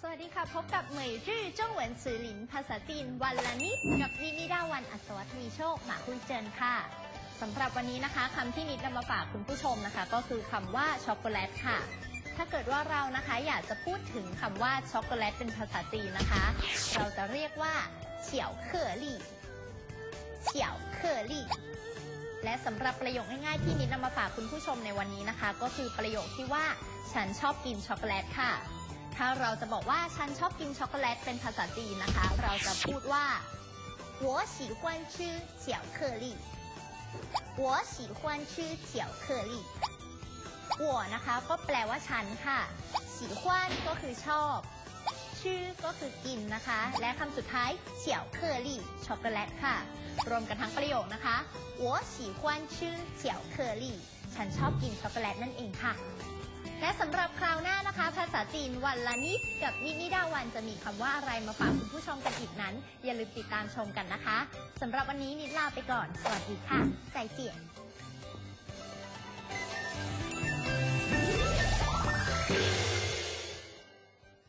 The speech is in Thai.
สวัสดีค่ะ พบกับเหมยจื้อจ้องเหวินซือหลิน ภาษาจีนวันละนิด กับนินิดาวันอัศวทวีโชคหมาคุยเจินค่ะสำหรับวันนี้นะคะคำที่นิดนำมาฝากคุณผู้ชมนะคะ ก็คือคำว่าช็อกโกแลตค่ะ ถ้าเกิดว่าเรานะคะอยากจะพูดถึงคำว่าช็อกโกแลตเป็นภาษาจีนนะคะ เราจะเรียกว่าเฉียวเคอรี่เฉียวเคอรี่และสำหรับประโยคง่ายๆที่นิดนำมาฝากคุณผู้ชมในวันนี้นะคะ ก็คือประโยคที่ว่า ฉันชอบกินช็อกโกแลตค่ะ ถ้าเราจะบอกว่าฉันชอบกินช็อกโกแลตเป็นภาษาจีนนะคะ เราจะพูดว่า我喜欢吃巧克力我喜欢吃巧克力我นะคะก็แปลว่าฉันค่ะ喜欢ก็คือชอบ ชื่อก็คือกินนะคะ และคำสุดท้ายเฉียวเคอรี่ช็อกโกแลตค่ะ รวมกันทั้งประโยคนะคะ我喜欢吃巧克力ฉันชอบกินช็อกโกแลตนั่นเองค่ะ และสำหรับคราวหน้านะคะ ภาษาจีนวันละนิดกับนิดนิดาวันจะมีคำว่าอะไรมาฝากคุณผู้ชมกันอีกนั้น อย่าลืมติดตามชมกันนะคะสำหรับวันนี้นิดลาไปก่อน สวัสดีค่ะใจเจียน